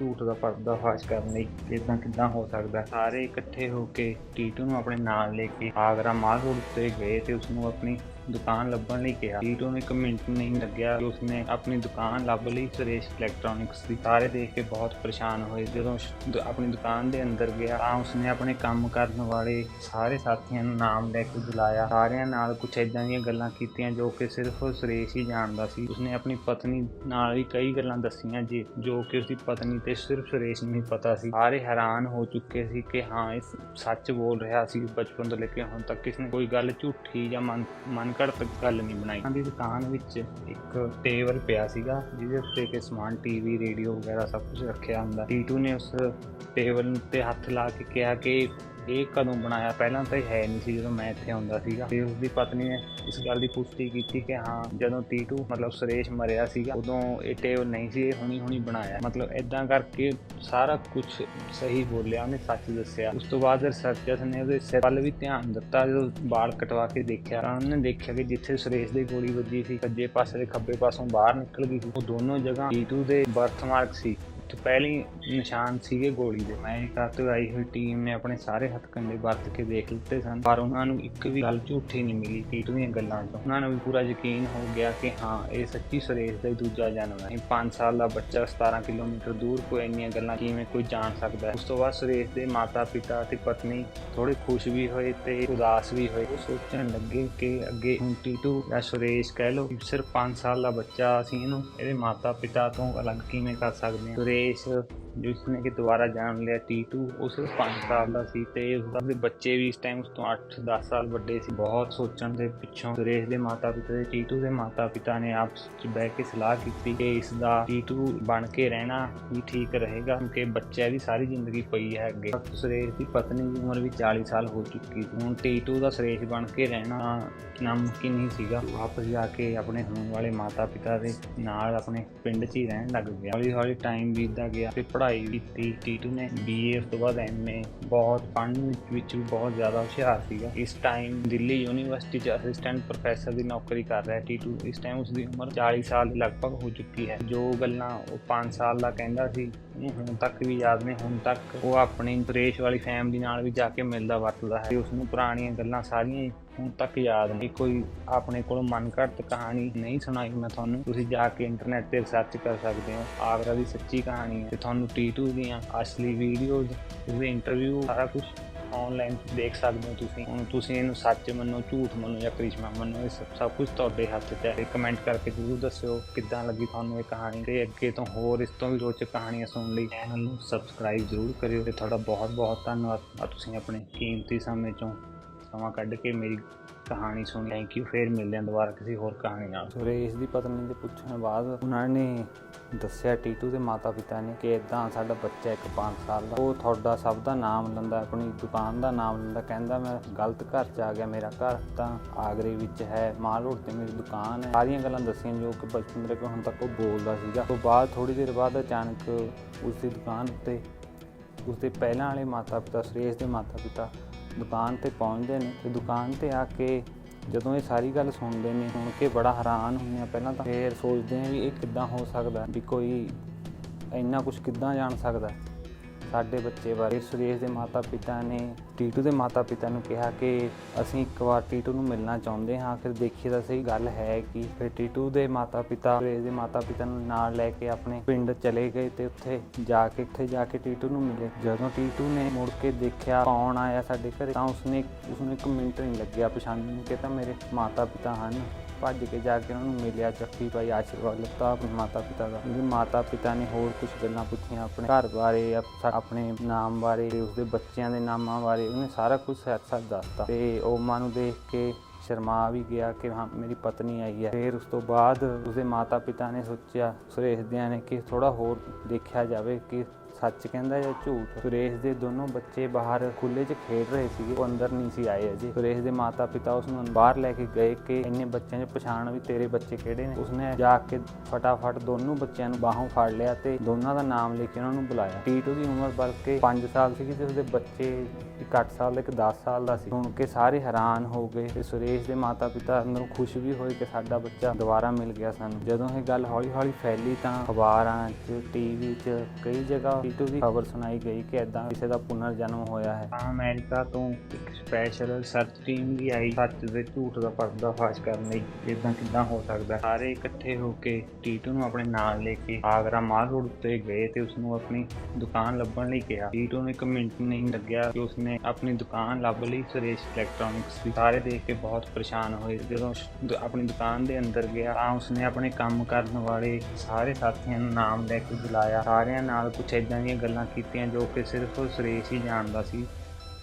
ਝੂਠ ਦਾ ਪਰਦਾਫਾਸ਼ ਕਰਨ ਲਈ ਇਦਾਂ ਕਿੱਦਾਂ ਹੋ ਸਕਦਾ। ਸਾਰੇ ਇਕੱਠੇ ਹੋ ਕੇ ਟੀਟੂ ਨੂੰ ਆਪਣੇ ਨਾਲ ਲੈ ਕੇ ਆਗਰਾ ਮਾਲ ਰੋਡ ਤੇ ਗਏ ਤੇ ਉਸ ਨੂੰ ਆਪਣੀ ਦੁਕਾਨ ਲੱਭਣ ਲਈ ਕਿਹਾ। ਟੀਟੂ ਨੂੰ ਇੱਕ ਮਿੰਟ ਨਹੀਂ ਲੱਗਿਆ। ਉਸਨੇ ਆਪਣੀ ਦੁਕਾਨ ਲੱਭ ਲਈ ਸੁਰੇਸ਼ ਇਲੈਕਟ੍ਰੋਨਿਕਸ ਦੀ। ਸਾਰੇ ਦੇਖ ਕੇ ਬਹੁਤ ਪਰੇਸ਼ਾਨ ਹੋਏ। ਜਦੋਂ ਆਪਣੀ ਦੁਕਾਨ ਦੇ ਅੰਦਰ ਗਿਆ, ਤਾਂ ਉਸਨੇ ਆਪਣੇ ਕੰਮ ਕਰਨ ਵਾਲੇ ਸਾਰੇ ਸਾਥੀਆਂ ਨੂੰ ਨਾਮ ਲੈ ਕੇ ਬੁਲਾਇਆ। ਸਾਰਿਆਂ ਨਾਲ ਕੁਝ ਇਦਾਂ ਦੀਆਂ ਗੱਲਾਂ ਕੀਤੀਆਂ ਜੋ ਕਿ ਸਿਰਫ ਸੁਰੇਸ਼ ਹੀ ਜਾਣਦਾ ਸੀ। ਉਸਨੇ ਆਪਣੀ ਪਤਨੀ ਨਾਲ ਵੀ ਕਈ ਗੱਲਾਂ ਦੱਸੀਆਂ ਜੀ, ਜੋ ਕਿ ਉਸਦੀ ਪਤਨੀ ਤੇ ਸਿਰਫ ਸੁਰੇਸ਼ ਨੂੰ ਹੀ ਪਤਾ ਸੀ। ਸਾਰੇ ਹੈਰਾਨ ਹੋ ਚੁੱਕੇ ਸੀ ਕਿ ਹਾਂ, ਇਹ ਸੱਚ ਬੋਲ ਰਿਹਾ ਸੀ। ਬਚਪਨ ਤੋਂ ਲੈ ਕੇ ਹੁਣ ਤੱਕ ਕਿਸਨੇ ਕੋਈ ਗੱਲ ਝੂਠੀ ਜਾਂ ਮਨ ਮਨ ਘੜਤ ਗੱਲ ਨਹੀਂ ਬਣਾਈ। ਉਹਨਾਂ ਦੀ ਦੁਕਾਨ ਵਿੱਚ ਇੱਕ ਟੇਬਲ ਪਿਆ ਸੀਗਾ, ਜਿਹਦੇ ਉੱਤੇ ਕਿ ਸਮਾਨ ਟੀਵੀ ਰੇਡੀਓ ਵਗੈਰਾ ਸਭ ਕੁਝ ਰੱਖਿਆ ਹੁੰਦਾ। ਟੀਟੂ ਨੇ ਉਸ ਟੇਬਲ ਤੇ ਹੱਥ ਲਾ ਕੇ ਕਿਹਾ ਕਿ ਇਹ ਕਦੋਂ ਬਣਾਇਆ? ਪਹਿਲਾਂ ਤਾਂ ਇਹ ਹੈ ਨਹੀਂ ਸੀ ਜਦੋਂ ਮੈਂ ਇੱਥੇ ਆਉਂਦਾ ਸੀਗਾ। ਤੇ ਉਸ ਦੀ ਪਤਨੀ ਨੇ ਇਸ ਗੱਲ ਦੀ ਪੁਸ਼ਟੀ ਕੀਤੀ ਕਿ ਹਾਂ, ਜਦੋਂ ਟੀਟੂ ਮਤਲਬ ਸੁਰੇਸ਼ ਮਰਿਆ ਸੀਗਾ, ਉਦੋਂ ਇਹ ਟੇਬਲ ਨਹੀਂ ਸੀ, ਇਹ ਹੁਣੀ ਹੁਣੀ ਬਣਾਇਆ। ਮਤਲਬ ਇਦਾਂ ਕਰਕੇ ਸਾਰਾ ਕੁਝ ਸਹੀ ਬੋਲਿਆ, ਉਹਨੇ ਸੱਚ ਦੱਸਿਆ। ਉਸ ਤੋਂ ਬਾਅਦ ਰਿਸਰਚਰਸ ਨੇ ਉਹਦੇ ਸਿਰ ਵੱਲ ਵੀ ਧਿਆਨ ਦਿੱਤਾ, ਜਦੋਂ ਬਾਲ ਕਟਵਾ ਕੇ ਦੇਖਿਆ, ਤਾਂ ਉਹਨੇ ਦੇਖਿਆ ਕਿ ਜਿੱਥੇ ਸੁਰੇਸ਼ ਦੀ ਗੋਲੀ ਵੱਜੀ ਸੀ ਸੱਜੇ ਪਾਸੇ ਦੇ ਖੱਬੇ ਪਾਸੋਂ ਬਾਹਰ ਨਿਕਲ ਗਈ ਸੀ। ਉਹ ਦੋਨੋਂ ਜਗ੍ਹਾ ਟੀਟੂ ਦੇ ਬਰਥ ਮਾਰਕ ਸੀ। ਤੇ ਪਹਿਲੀ ਨਿਸ਼ਾਨ ਸੀਗੇ ਗੋਲੀ ਦੇ। ਅਮਰੀਕਾ ਤੋਂ ਆਈ ਹੋਈ ਟੀਮ ਨੇ ਆਪਣੇ ਸਾਰੇ ਹੱਥਕੰਡੇ ਵਰਤ ਕੇ ਦੇਖ ਲਿੱਤੇ ਸਨ। ਪਰ ਉਹਨਾਂ ਨੂੰ ਇੱਕ ਵੀ ਗੱਲ ਝੂਠੀ ਨਹੀਂ ਮਿਲੀ ਟੀਟੂ ਦੀਆਂ ਗੱਲਾਂ ਤੋਂ। ਉਹਨਾਂ ਨੂੰ ਵੀ ਪੂਰਾ ਯਕੀਨ ਹੋ ਗਿਆ ਕਿ ਹਾਂ, ਇਹ ਸੱਚੀ ਸੁਰੇਸ਼ ਦਾ ਹੀ ਦੂਜਾ ਜਨਮ ਹੈ। 5 ਸਾਲ ਦਾ ਬੱਚਾ 17 ਕਿਲੋਮੀਟਰ ਦੂਰ ਕੋਈ ਇੰਨੀਆਂ ਗੱਲਾਂ ਕਿਵੇਂ ਕੋਈ ਜਾਣ ਸਕਦਾ ਹੈ? ਉਸ ਤੋਂ ਬਾਅਦ ਸੁਰੇਸ਼ ਦੇ ਮਾਤਾ ਪਿਤਾ ਤੇ ਪਤਨੀ ਥੋੜੇ ਖੁਸ਼ ਵੀ ਹੋਏ ਤੇ ਉਦਾਸ ਵੀ ਹੋਏ। ਉਹ ਸੋਚਣ ਲੱਗੇ ਕਿ ਅੱਗੇ ਹੁਣ ਟੀਟੂ ਜਾਂ ਸੁਰੇਸ਼ ਕਹਿ ਲਓ ਸਿਰਫ 5 ਸਾਲ ਦਾ ਬੱਚਾ ਅਸੀਂ ਇਹਨੂੰ, ਇਹਦੇ ਮਾਤਾ ਪਿਤਾ ਤੋਂ ਅਲੱਗ ਕਿਵੇਂ ਕਰ ਸਕਦੇ ਹਾਂ? ਸੁਰੇਸ਼ ਜਿਸਨੇ ਕਿ ਦੁਬਾਰਾ ਜਾਣ ਲਿਆ ਟੀਟੂ ਉਹ ਸਿਰਫ 5 ਸਾਲ ਦਾ ਸੀ ਤੇ ਉਸਦੇ ਬੱਚੇ ਵੀ ਇਸ ਟਾਈਮ ਉਸ ਤੋਂ 8-10 ਸਾਲ ਵੱਡੇ ਸੀ। ਬਹੁਤ ਸੋਚਣ ਦੇ ਪਿੱਛੋਂ ਸੁਰੇਸ਼ ਦੇ ਮਾਤਾ ਪਿਤਾ ਤੇ ਟੀਟੂ ਦੇ ਮਾਤਾ ਪਿਤਾ ਨੇ ਆਪਸ ਵਿੱਚ ਬਹਿ ਕੇ ਸਲਾਹ ਕੀਤੀ ਕਿ ਇਸ ਦਾ ਟੀਟੂ ਬਣ ਕੇ ਰਹਿਣਾ ਹੀ ਠੀਕ ਰਹੇਗਾ, ਕਿਉਂਕਿ ਬੱਚਿਆਂ ਦੀ ਸਾਰੀ ਜ਼ਿੰਦਗੀ ਪਈ ਹੈ ਅੱਗੇ। ਸੁਰੇਸ਼ ਦੀ ਪਤਨੀ ਦੀ ਉਮਰ ਵੀ 40 ਸਾਲ ਹੋ ਚੁੱਕੀ ਸੀ। ਹੁਣ ਟੀਟੂ ਦਾ ਸੁਰੇਸ਼ ਬਣ ਕੇ ਰਹਿਣਾ ਨਾਮੁਮਕਿਨ ਨਹੀਂ ਸੀਗਾ। ਵਾਪਸ ਜਾ ਕੇ ਆਪਣੇ ਹੋਣ ਵਾਲੇ ਮਾਤਾ ਪਿਤਾ ਦੇ ਨਾਲ ਆਪਣੇ ਪਿੰਡ 'ਚ ਹੀ ਰਹਿਣ ਲੱਗ ਗਿਆ। ਹੌਲੀ ਹੌਲੀ ਟਾਈਮ ਬੀਤਦਾ ਗਿਆ ਤੇ ਪੜ੍ਹਾਈ ਪੜ੍ਹਾਈ ਕੀਤੀ ਟੀਟੂ ਨੇ ਬੀਏ ਉਸ ਤੋਂ ਬਾਅਦ ਐਮਏ ਬਹੁਤ ਪੜ੍ਹਨ ਵਿੱਚ- ਵਿੱਚ ਵੀ ਬਹੁਤ ਜ਼ਿਆਦਾ ਹੁਸ਼ਿਆਰ ਸੀਗਾ। ਇਸ ਟਾਈਮ ਦਿੱਲੀ ਯੂਨੀਵਰਸਿਟੀ 'ਚ ਅਸਿਸਟੈਂਟ ਪ੍ਰੋਫੈਸਰ ਦੀ ਨੌਕਰੀ ਕਰ ਰਿਹਾ ਟੀਟੂ। ਇਸ ਟਾਈਮ ਉਸ ਦੀ ਉਮਰ 40 ਸਾਲ ਲਗਭਗ ਹੋ ਚੁੱਕੀ ਹੈ। ਜੋ ਗੱਲਾਂ ਉਹ 5 ਸਾਲ ਦਾ ਕਹਿੰਦਾ ਸੀ ਉਹਨੂੰ ਹੁਣ ਤੱਕ ਵੀ ਯਾਦ ਨੇ, ਹੁਣ ਤੱਕ ਉਹ ਆਪਣੀ ਦਰੇਸ਼ ਵਾਲੀ ਫੈਮਿਲੀ ਨਾਲ ਵੀ ਜਾ ਕੇ ਮਿਲਦਾ, ਵਰਤਦਾ ਹੈ। ਤੇ ਉਸ ਨੂੰ ਪੁਰਾਣੀਆਂ ਗੱਲਾਂ ਸਾਰੀਆਂ ਹੀ ਹੁਣ ਤੱਕ ਯਾਦ ਨੇ। ਕੋਈ ਆਪਣੇ ਕੋਲ ਮਨ ਘੜਤ ਕਹਾਣੀ ਨਹੀਂ ਸੁਣਾਈ ਮੈਂ ਤੁਹਾਨੂੰ। ਤੁਸੀਂ ਜਾ ਕੇ ਇੰਟਰਨੈਟ ਤੇ ਰਿਸਰਚ ਕਰ ਸਕਦੇ ਹੋ। ਆਗਰਾ ਦੀ ਸੱਚੀ ਕਹਾਣੀ ਹੈ। ਤੇ ਤੁਹਾਨੂੰ ਟੀਟੂ ਦੀਆਂ ਅਸਲੀ ਵੀਡੀਓਜ਼ ਉਸਦੇ ਇੰਟਰਵਿਊ ਸਾਰਾ ਕੁਝ ਆਨਲਾਈਨ ਦੇਖ ਸਕਦੇ ਹੋ ਤੁਸੀਂ। ਹੁਣ ਤੁਸੀਂ ਇਹਨੂੰ ਸੱਚ ਮੰਨੋ, ਝੂਠ ਮੰਨੋ ਜਾਂ ਕ੍ਰਿਸ਼ਮਾ ਮੰਨੋ, ਇਹ ਸਭ- ਸਭ ਕੁਝ ਤੁਹਾਡੇ ਹੱਥ 'ਚ ਹੈ। ਤੇ ਕਮੈਂਟ ਕਰਕੇ ਜ਼ਰੂਰ ਦੱਸਿਓ ਕਿੱਦਾਂ ਲੱਗੀ ਤੁਹਾਨੂੰ ਇਹ ਕਹਾਣੀ ਤੇ ਅੱਗੇ ਤੋਂ ਹੋਰ ਇਸ ਤੋਂ ਵੀ ਰੋਚਕ ਕਹਾਣੀਆਂ ਸੁਣਨ ਲਈ ਚੈਨਲ ਨੂੰ ਸਬਸਕ੍ਰਾਈਬ ਜ਼ਰੂਰ ਕਰਿਓ ਤੇ ਤੁਹਾਡਾ ਬਹੁਤ ਬਹੁਤ ਧੰਨਵਾਦ ਤੁਸੀਂ ਆਪਣੇ ਕੀਮਤੀ ਸਮੇਂ ਚੋਂ ਸਮਾਂ ਕੱਢ ਕੇ ਮੇਰੀ ਕਹਾਣੀ ਸੁਣੀ। ਥੈਂਕ ਯੂ ਫੇਰ ਮਿਲਦੇ ਹਾਂ ਦੁਬਾਰਾ ਕਿਸੇ ਹੋਰ ਕਹਾਣੀ ਨਾਲ। ਸੁਰੇਸ਼ ਦੀ ਪਤਨੀ ਦੇ ਪੁੱਛਣ ਬਾਅਦ ਉਹਨਾਂ ਨੇ ਦੱਸਿਆ ਟੀਟੂ ਦੇ ਮਾਤਾ ਪਿਤਾ ਨੇ ਕਿ ਇਦਾਂ ਸਾਡਾ ਬੱਚਾ ਇੱਕ 5 ਸਾਲ ਦਾ, ਉਹ ਤੁਹਾਡਾ ਸਭ ਦਾ ਨਾਮ ਲੈਂਦਾ, ਆਪਣੀ ਦੁਕਾਨ ਦਾ ਨਾਮ ਲੈਂਦਾ, ਕਹਿੰਦਾ ਮੈਂ ਗਲਤ ਘਰ 'ਚ ਆ ਗਿਆ, ਮੇਰਾ ਘਰ ਤਾਂ ਆਗਰੇ ਵਿੱਚ ਹੈ, ਮਾਲ ਰੋਡ ਤੇ ਮੇਰੀ ਦੁਕਾਨ ਹੈ। ਸਾਰੀਆਂ ਗੱਲਾਂ ਦੱਸੀਆਂ ਜੋ ਕਿ ਬਚਪਨ ਤੋਂ ਲੈ ਹੁਣ ਤੱਕ ਉਹ ਬੋਲਦਾ ਸੀਗਾ। ਤੋਂ ਬਾਅਦ ਥੋੜੀ ਦੇਰ ਬਾਅਦ ਅਚਾਨਕ ਉਸ ਦੀ ਦੁਕਾਨ ਉੱਤੇ ਉਸਦੇ ਪਹਿਲਾਂ ਵਾਲੇ ਮਾਤਾ ਪਿਤਾ ਸੁਰੇਸ਼ ਦੇ ਮਾਤਾ ਪਿਤਾ ਦੁਕਾਨ ਤੇ ਪਹੁੰਚਦੇ ਨੇ ਤੇ ਦੁਕਾਨ ਤੇ ਆ ਕੇ ਜਦੋਂ ਇਹ ਸਾਰੀ ਗੱਲ ਸੁਣਦੇ ਨੇ, ਸੁਣ ਕੇ ਬੜਾ ਹੈਰਾਨ ਹੁੰਦੇ ਪਹਿਲਾਂ ਤਾਂ। ਫਿਰ ਸੋਚਦੇ ਆ ਵੀ ਇਹ ਕਿੱਦਾਂ ਹੋ ਸਕਦਾ, ਵੀ ਕੋਈ ਇੰਨਾ ਕੁਝ ਕਿੱਦਾਂ ਜਾਣ ਸਕਦਾ। ਸਾਡੇ ਬੱਚੇ ਬਾਰੇ। ਸੁਰੇਸ਼ ਦੇ ਮਾਤਾ ਪਿਤਾ ਨੇ ਟੀਟੂ ਦੇ ਮਾਤਾ ਪਿਤਾ ਨੂੰ ਕਿਹਾ ਕਿ ਅਸੀਂ ਇੱਕ ਵਾਰ ਟੀਟੂ ਨੂੰ ਮਿਲਣਾ ਚਾਹੁੰਦੇ ਹਾਂ। ਫਿਰ ਦੇਖੀਏ ਤਾਂ ਸਹੀ ਗੱਲ ਹੈ ਕਿ ਫਿਰ ਟੀਟੂ ਦੇ ਮਾਤਾ ਪਿਤਾ ਸੁਰੇਸ਼ ਦੇ ਮਾਤਾ ਪਿਤਾ ਨੂੰ ਨਾਲ ਲੈ ਕੇ ਆਪਣੇ ਪਿੰਡ ਚਲੇ ਗਏ ਤੇ ਉੱਥੇ ਜਾ ਕੇ, ਉੱਥੇ ਜਾ ਕੇ ਟੀਟੂ ਨੂੰ ਮਿਲੇ। ਜਦੋਂ ਟੀਟੂ ਨੇ ਮੁੜ ਕੇ ਦੇਖਿਆ ਕੌਣ ਆਇਆ ਸਾਡੇ ਘਰੇ ਤਾਂ ਉਸਨੇ, ਉਸਨੂੰ ਇੱਕ ਮਿੰਟ ਨਹੀਂ ਲੱਗਿਆ। ਪਛਾਣਨ ਨੂੰ ਕਿ ਤਾਂ ਮੇਰੇ ਮਾਤਾ ਪਿਤਾ ਹਨ। ਭੱਜ ਕੇ ਜਾ ਕੇ ਉਹਨਾਂ ਨੂੰ ਮਿਲਿਆ ਚੱਕੀ ਭਾਈ ਆਸ਼ੀਰਵਾਦ ਲਿੱਤਾ ਆਪਣੇ ਮਾਤਾ ਪਿਤਾ ਦਾ। ਉਹਦੇ ਮਾਤਾ ਪਿਤਾ ਨੇ ਹੋਰ ਕੁਝ ਗੱਲਾਂ ਪੁੱਛੀਆਂ ਆਪਣੇ ਘਰ ਬਾਰੇ ਆਪਣੇ ਨਾਮ ਬਾਰੇ ਉਸਦੇ ਬੱਚਿਆਂ ਦੇ ਨਾਮਾਂ ਬਾਰੇ। ਉਹਨੇ ਸਾਰਾ ਕੁਝ ਸੱਚ-ਸੱਚ ਦੱਸਤਾ। ਤੇ ਉਹ ਮਾਂ ਨੂੰ ਦੇਖ ਕੇ ਸ਼ਰਮਾ ਵੀ ਗਿਆ ਕਿ ਹਾਂ, ਮੇਰੀ ਪਤਨੀ ਆਈ ਹੈ। ਫਿਰ ਉਸ ਤੋਂ ਬਾਅਦ ਉਸਦੇ ਮਾਤਾ ਪਿਤਾ ਨੇ ਸੋਚਿਆ, ਸੁਰੇਸ਼ ਦਿਆਂ ਨੇ ਕਿ ਥੋੜਾ ਹੋਰ ਦੇਖਿਆ ਜਾਵੇ ਕਿ ਸੱਚ ਕਹਿੰਦਾ ਜਾਂ ਝੂਠ? ਸੁਰੇਸ਼ ਦੇ ਦੋਨੋਂ ਬੱਚੇ ਬਾਹਰ ਖੁੱਲੇ 'ਚ ਖੇਡ ਰਹੇ ਸੀਗੇ, ਉਹ ਅੰਦਰ ਨਹੀਂ ਸੀ ਆਏ ਅਜੇ। ਸੁਰੇਸ਼ ਦੇ ਮਾਤਾ ਪਿਤਾ ਉਸ ਨੂੰ ਬਾਹਰ ਲੈ ਕੇ ਗਏ ਕਿ ਇੰਨੇ ਬੱਚਿਆਂ 'ਚ ਪਛਾਣ ਵੀ ਤੇਰੇ ਬੱਚੇ ਕਿਹੜੇ ਨੇ? ਉਸਨੇ ਜਾ ਕੇ ਫਟਾਫਟ ਦੋਨੋਂ ਬੱਚਿਆਂ ਨੂੰ ਬਾਹੋਂ ਫੜ ਲਿਆ ਤੇ ਦੋਨਾਂ ਦਾ ਨਾਮ ਲੈ ਕੇ ਉਹਨਾਂ ਨੂੰ ਬੁਲਾਇਆ। ਟੀਟੂ ਦੀ ਉਮਰ ਬਲਕਿ 5 ਸਾਲ ਸੀਗੀ ਤੇ ਉਸਦੇ ਬੱਚੇ ਇੱਕ 8 ਸਾਲ ਦਾ, ਇੱਕ 10 ਸਾਲ ਦਾ ਸੀ। ਸੁਣ ਕੇ ਸਾਰੇ ਹੈਰਾਨ ਹੋ ਗਏ ਤੇ ਸੁਰੇਸ਼ ਦੇ ਮਾਤਾ ਪਿਤਾ ਅੰਦਰੋਂ ਖੁਸ਼ ਵੀ ਹੋਏ ਕਿ ਸਾਡਾ ਬੱਚਾ ਦੁਬਾਰਾ ਮਿਲ ਗਿਆ ਸਾਨੂੰ। ਜਦੋਂ ਇਹ ਗੱਲ ਹੌਲੀ ਹੌਲੀ ਫੈਲੀ ਤਾਂ ਅਖਬਾਰਾਂ 'ਚ, ਟੀਵੀ 'ਚ, ਕਈ ਜਗ੍ਹਾ ਟੀਟੂ ਦੀ ਖਬਰ ਸੁਣਾਈ ਗਈ ਕਿ ਐਦਾਂ ਕਿਸੇ ਦਾ ਪੁਨਰ ਜਨਮ ਹੋਇਆ ਹੈ। ਤਾਂ ਅਮਰੀਕਾ ਤੋਂ ਇੱਕ ਸਪੈਸ਼ਲ ਸਰਚ ਟੀਮ ਵੀ ਆਈ ਸੱਚ ਤੇ ਝੂਠ ਦਾ ਪਰਦਾਫਾਸ਼ ਕਰਨ ਲਈ। ਇਦਾਂ ਕਿੱਦਾਂ ਹੋ ਸਕਦਾ ਸਾਰੇ ਇਕੱਠੇ ਹੋ ਕੇ ਟੀਟੂ ਨੂੰ ਆਪਣੇ ਨਾਲ ਲੈ ਕੇ ਆਗਰਾ ਮਾਲ ਰੋਡ ਉੱਤੇ ਗਏ ਤੇ ਉਸ ਨੂੰ ਆਪਣੀ ਦੁਕਾਨ ਲੱਭਣ ਲਈ ਕਿਹਾ। ਟੀਟੂ ਨੂੰ ਇੱਕ ਮਿੰਟ ਨਹੀਂ ਲੱਗਿਆ ਕਿ ਉਸਨੇ ਆਪਣੀ ਦੁਕਾਨ ਲੱਭ ਲਈ ਸੁਰੇਸ਼ ਇਲੈਕਟ੍ਰੋਨਿਕਸ ਦੀ। ਸਾਰੇ ਦੇਖ ਕੇ ਬਹੁਤ ਪਰੇਸ਼ਾਨ ਹੋਏ। ਜਦੋਂ ਆਪਣੀ ਦੁਕਾਨ ਦੇ ਅੰਦਰ ਗਿਆ ਤਾਂ ਉਸਨੇ ਆਪਣੇ ਕੰਮ ਕਰਨ ਵਾਲੇ ਸਾਰੇ ਸਾਥੀਆਂ ਨੂੰ ਨਾਮ ਲੈ ਕੇ ਬੁਲਾਇਆ। ਸਾਰਿਆਂ ਨਾਲ ਕੁਝ ਇਦਾਂ ਦੀਆਂ ਗੱਲਾਂ ਕੀਤੀਆਂ ਜੋ ਕਿ ਸਿਰਫ ਸੁਰੇਸ਼ ਹੀ ਜਾਣਦਾ ਸੀ।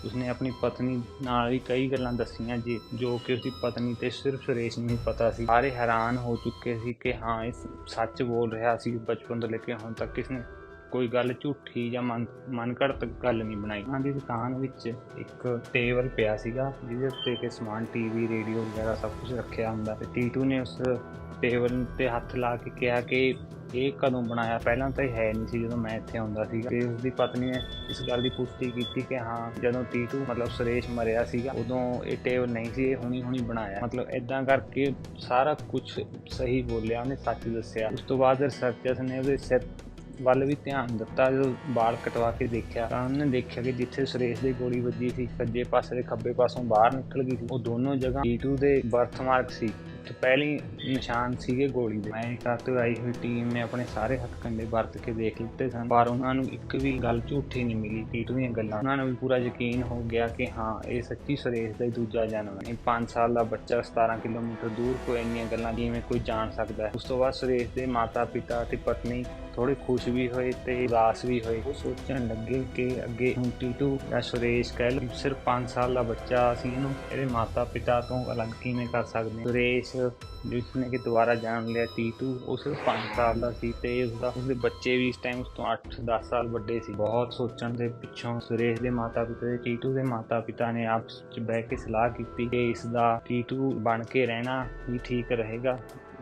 ਉਸਨੇ ਆਪਣੀ ਪਤਨੀ ਨਾਲ ਵੀ ਕਈ ਗੱਲਾਂ ਦੱਸੀਆਂ ਜੀ, ਜੋ ਕਿ ਉਸਦੀ ਪਤਨੀ ਤੇ ਸਿਰਫ ਸੁਰੇਸ਼ ਨੂੰ ਹੀ ਪਤਾ ਸੀ। ਸਾਰੇ ਹੈਰਾਨ ਹੋ ਚੁੱਕੇ ਸੀ ਕਿ ਹਾਂ, ਇਹ ਸੱਚ ਬੋਲ ਰਿਹਾ ਸੀ। ਬਚਪਨ ਤੋਂ ਲੈ ਕੇ ਹੁਣ ਤੱਕ ਕਿਸਨੇ ਕੋਈ ਗੱਲ ਝੂਠੀ ਜਾਂ ਮਨ ਮਨ ਘੜਤ ਗੱਲ ਨਹੀਂ ਬਣਾਈ। ਉਹਨਾਂ ਦੀ ਦੁਕਾਨ ਵਿੱਚ ਇੱਕ ਟੇਬਲ ਪਿਆ ਸੀਗਾ, ਜਿਹਦੇ ਉੱਤੇ ਕਿ ਸਮਾਨ, ਟੀਵੀ, ਰੇਡੀਓ ਵਗੈਰਾ ਸਭ ਕੁਝ ਰੱਖਿਆ ਹੁੰਦਾ। ਤੇ ਟੀਟੂ ਨੇ ਉਸ ਟੇਬਲ ਤੇ ਹੱਥ ਲਾ ਕੇ ਕਿਹਾ ਕਿ ਇਹ ਕਦੋਂ ਬਣਾਇਆ? ਪਹਿਲਾਂ ਤਾਂ ਇਹ ਹੈ ਨਹੀਂ ਸੀ ਜਦੋਂ ਮੈਂ ਇੱਥੇ ਆਉਂਦਾ ਸੀਗਾ। ਤੇ ਉਸਦੀ ਪਤਨੀ ਨੇ ਇਸ ਗੱਲ ਦੀ ਪੁਸ਼ਟੀ ਕੀਤੀ ਕਿ ਹਾਂ, ਜਦੋਂ ਟੀਟੂ, ਮਤਲਬ ਸੁਰੇਸ਼ ਮਰਿਆ ਸੀਗਾ, ਉਦੋਂ ਇਹ ਟੇਬਲ ਨਹੀਂ ਸੀ, ਇਹ ਹੁਣੀ ਹੁਣੀ ਬਣਾਇਆ। ਮਤਲਬ ਇਦਾਂ ਕਰਕੇ ਸਾਰਾ ਕੁਝ ਸਹੀ ਬੋਲਿਆ, ਉਹਨੇ ਸੱਚ ਦੱਸਿਆ। ਉਸ ਤੋਂ ਬਾਅਦ ਰਿਸਰਚਰਸ ਨੇ ਉਹਦੇ ਸਿਰ ਵੱਲ ਵੀ ਧਿਆਨ ਦਿੱਤਾ, ਜਦੋਂ ਵਾਲ ਕਟਵਾ ਕੇ ਦੇਖਿਆ ਤਾਂ ਉਹਨੇ ਦੇਖਿਆ ਕਿ ਜਿੱਥੇ ਸੁਰੇਸ਼ ਦੀ ਗੋਲੀ ਵੱਜੀ ਸੀ, ਸੱਜੇ ਪਾਸੇ ਦੇ ਖੱਬੇ ਪਾਸੋਂ ਬਾਹਰ ਨਿਕਲ ਗਈ ਸੀ। ਉਹ ਦੋਨੋਂ ਜਗ੍ਹਾ ਟੀਟੂ ਦੇ ਬਰਥ ਮਾਰਕ ਸੀ। ਤੇ ਪਹਿਲੀ ਨਿਸ਼ਾਨ ਸੀਗੇ ਗੋਲੀ ਦੇ। ਅਮਰੀਕਾ ਤੋਂ ਆਈ ਹੋਈ ਟੀਮ ਨੇ ਆਪਣੇ ਸਾਰੇ ਹੱਥਕੰਡੇ ਵਰਤ ਕੇ ਦੇਖ ਲਿੱਤੇ ਸਨ, ਪਰ ਉਹਨਾਂ ਨੂੰ ਇੱਕ ਵੀ ਗੱਲ ਝੂਠੀ ਨਹੀਂ ਮਿਲੀ ਟੀਟੂ ਦੀਆਂ ਗੱਲਾਂ। ਉਹਨਾਂ ਨੂੰ ਵੀ ਪੂਰਾ ਯਕੀਨ ਹੋ ਗਿਆ ਕਿ ਹਾਂ, ਇਹ ਸੱਚੀ ਸੁਰੇਸ਼ ਦਾ ਹੀ ਦੂਜਾ ਜਨਮ ਹੈ। 5 ਸਾਲ ਦਾ ਬੱਚਾ 17 ਕਿਲੋਮੀਟਰ ਦੂਰ ਕੋਈ ਇੰਨੀਆਂ ਗੱਲਾਂ ਕਿਵੇਂ ਕੋਈ ਜਾਣ ਸਕਦਾ ਹੈ। ਉਸ ਤੋਂ ਬਾਅਦ ਸੁਰੇਸ਼ ਦੇ ਮਾਤਾ ਪਿਤਾ ਤੇ ਪਤਨੀ ਥੋੜੇ ਖੁਸ਼ ਵੀ ਹੋਏ ਤੇ ਉਦਾਸ ਵੀ ਹੋਏ। ਉਹ ਸੋਚਣ ਲੱਗੇ ਕਿ ਅੱਗੇ ਹੁਣ ਟੀਟੂ ਜਾਂ ਸੁਰੇਸ਼ ਕਹਿ ਲਓ, ਸਿਰਫ 5 ਸਾਲ ਦਾ ਬੱਚਾ ਅਸੀਂ ਇਹਨੂੰ, ਇਹਦੇ ਮਾਤਾ ਪਿਤਾ ਤੋਂ ਅਲੱਗ ਕਿਵੇਂ ਕਰ ਸਕਦੇ? ਸੁਰੇਸ਼ ਜਿਸ ਨੇ ਕਿ ਦੁਬਾਰਾ ਜਾਣ ਲਿਆ ਟੀਟੂ, ਉਹ ਸਿਰਫ 5 ਸਾਲ ਦਾ ਸੀ ਤੇ ਉਸਦਾ, ਉਸਦੇ ਬੱਚੇ ਵੀ ਇਸ ਟਾਈਮ ਉਸ ਤੋਂ 8-10 ਸਾਲ ਵੱਡੇ ਸੀ। ਬਹੁਤ ਸੋਚਣ ਦੇ ਪਿੱਛੋਂ ਸੁਰੇਸ਼ ਦੇ ਮਾਤਾ ਪਿਤਾ ਤੇ ਟੀਟੂ ਦੇ ਮਾਤਾ ਪਿਤਾ ਨੇ ਆਪਸ ਵਿੱਚ ਬਹਿ ਕੇ ਸਲਾਹ ਕੀਤੀ ਕਿ ਇਸ ਦਾ ਟੀਟੂ ਬਣ ਕੇ ਰਹਿਣਾ ਹੀ ਠੀਕ ਰਹੇਗਾ।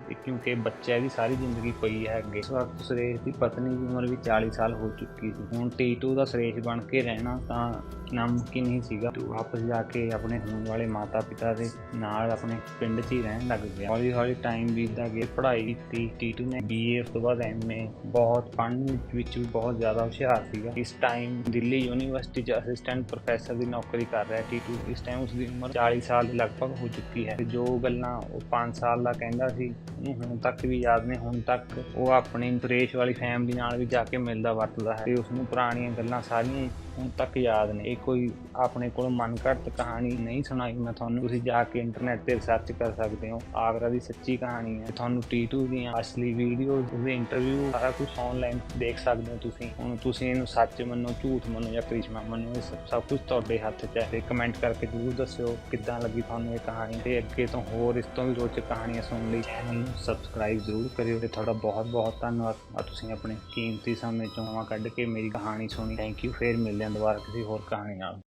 ਕਿਉਂਕਿ ਬੱਚਾ ਦੀ ਸਾਰੀ ਜ਼ਿੰਦਗੀ ਪਈ ਹੈ ਅੱਗੇ। ਇਸ ਵਕਤ ਸੁਰੇਸ਼ ਦੀ ਪਤਨੀ ਦੀ ਉਮਰ ਵੀ 40 ਸਾਲ ਹੋ ਚੁੱਕੀ ਸੀ। ਹੁਣ ਟੀਟੂ ਦਾ ਸੁਰੇਸ਼ ਬਣ ਕੇ ਰਹਿਣਾ ਤਾਂ ਨਾਮੁਮਕਿਨ ਹੀ ਸੀਗਾ। ਤੂੰ ਵਾਪਸ ਜਾ ਕੇ ਆਪਣੇ ਹੋਣ ਵਾਲੇ ਮਾਤਾ ਪਿਤਾ ਦੇ ਨਾਲ ਆਪਣੇ ਪਿੰਡ 'ਚ ਹੀ ਰਹਿਣ ਲੱਗ ਗਿਆ। ਹੌਲੀ ਹੌਲੀ ਟਾਈਮ ਬੀਤਦਾ ਗਿਆ। ਪੜ੍ਹਾਈ ਕੀਤੀ। ਟੀਟੂ ਨੇ ਬੀਏ ਉਸ ਤੋਂ ਬਾਅਦ ਐਮਏ ਬਹੁਤ ਪੜ੍ਹਨ ਵਿੱਚ ਵੀ ਬਹੁਤ ਜ਼ਿਆਦਾ ਹੁਸ਼ਿਆਰ ਸੀਗਾ। ਇਸ ਟਾਈਮ ਦਿੱਲੀ ਯੂਨੀਵਰਸਿਟੀ 'ਚ ਅਸਿਸਟੈਂਟ ਪ੍ਰੋਫੈਸਰ ਦੀ ਨੌਕਰੀ ਕਰ ਰਿਹਾ ਟੀਟੂ। ਇਸ ਟਾਈਮ ਉਸ ਦੀ ਉਮਰ 40 ਸਾਲ ਦੇ ਲਗਭਗ ਹੋ ਚੁੱਕੀ ਹੈ। ਜੋ ਗੱਲਾਂ ਉਹ 5 ਸਾਲ ਦਾ ਕਹਿੰਦਾ ਸੀ ਉਹਨੂੰ ਹੁਣ ਤੱਕ ਵੀ ਯਾਦ ਨੇ, ਹੁਣ ਤੱਕ ਉਹ ਆਪਣੀ ਸੁਰੇਸ਼ ਵਾਲੀ ਫੈਮਿਲੀ ਨਾਲ ਵੀ ਜਾ ਕੇ ਮਿਲਦਾ, ਵਰਤਦਾ ਹੈ ਤੇ ਉਸ ਨੂੰ ਪੁਰਾਣੀਆਂ ਗੱਲਾਂ ਸਾਰੀਆਂ ਹੁਣ ਤੱਕ ਯਾਦ ਨੇ। ਇਹ ਕੋਈ ਆਪਣੇ ਕੋਲ ਮਨ ਘੜਤ ਕਹਾਣੀ ਨਹੀਂ ਸੁਣਾਈ। ਮੈਂ ਤੁਹਾਨੂੰ ਤੁਸੀਂ ਜਾ ਕੇ ਇੰਟਰਨੈਟ ਤੇ ਰਿਸਰਚ ਕਰ ਸਕਦੇ ਹੋ। ਆਗਰਾ ਦੀ ਸੱਚੀ ਕਹਾਣੀ ਹੈ। ਤੁਹਾਨੂੰ ਟੀਟੂ ਦੀਆਂ ਅਸਲੀ ਵੀਡੀਓ ਉਹਦੇ ਇੰਟਰਵਿਊ ਸਾਰਾ ਕੁਝ ਆਨਲਾਈਨ ਦੇਖ ਸਕਦੇ ਹੋ ਤੁਸੀਂ। ਹੁਣ ਤੁਸੀਂ ਇਹਨੂੰ ਸੱਚ ਮੰਨੋ, ਝੂਠ ਮੰਨੋ ਜਾਂ ਕ੍ਰਿਸ਼ਮਾ ਮੰਨੋ, ਇਹ ਸਭ- ਸਭ ਕੁਝ ਤੁਹਾਡੇ ਹੱਥ 'ਚ ਹੈ। ਤੇ ਕਮੈਂਟ ਕਰਕੇ ਜ਼ਰੂਰ ਦੱਸਿਓ ਕਿੱਦਾਂ ਲੱਗੀ ਤੁਹਾਨੂੰ ਇਹ ਕਹਾਣੀ। ਤੇ ਅੱਗੇ ਤੋਂ ਹੋਰ ਇਸ ਤੋਂ ਵੀ ਰੋਚਕ ਕਹਾਣੀਆਂ ਸੁਣਨ ਲਈ ਚੈਨਲ ਨੂੰ ਸਬਸਕ੍ਰਾਈਬ ਜ਼ਰੂਰ ਕਰਿਓ। ਤੇ ਤੁਹਾਡਾ ਬਹੁਤ ਬਹੁਤ ਧੰਨਵਾਦ। ਤੁਸੀਂ ਆਪਣੇ ਕੀਮਤੀ ਸਮੇਂ ਚੋਂ ਕੱਢ ਕੇ ਮੇਰੀ ਕਹਾਣੀ ਸੁਣੀ। ਥੈਂਕ ਯੂ ਫੇਰ ਮਿਲਦੇ ਹਾਂ ਦੁਬਾਰਾ ਕਿਸੇ ਹੋਰ ਕਹਾਣੀ ਨਾਲ।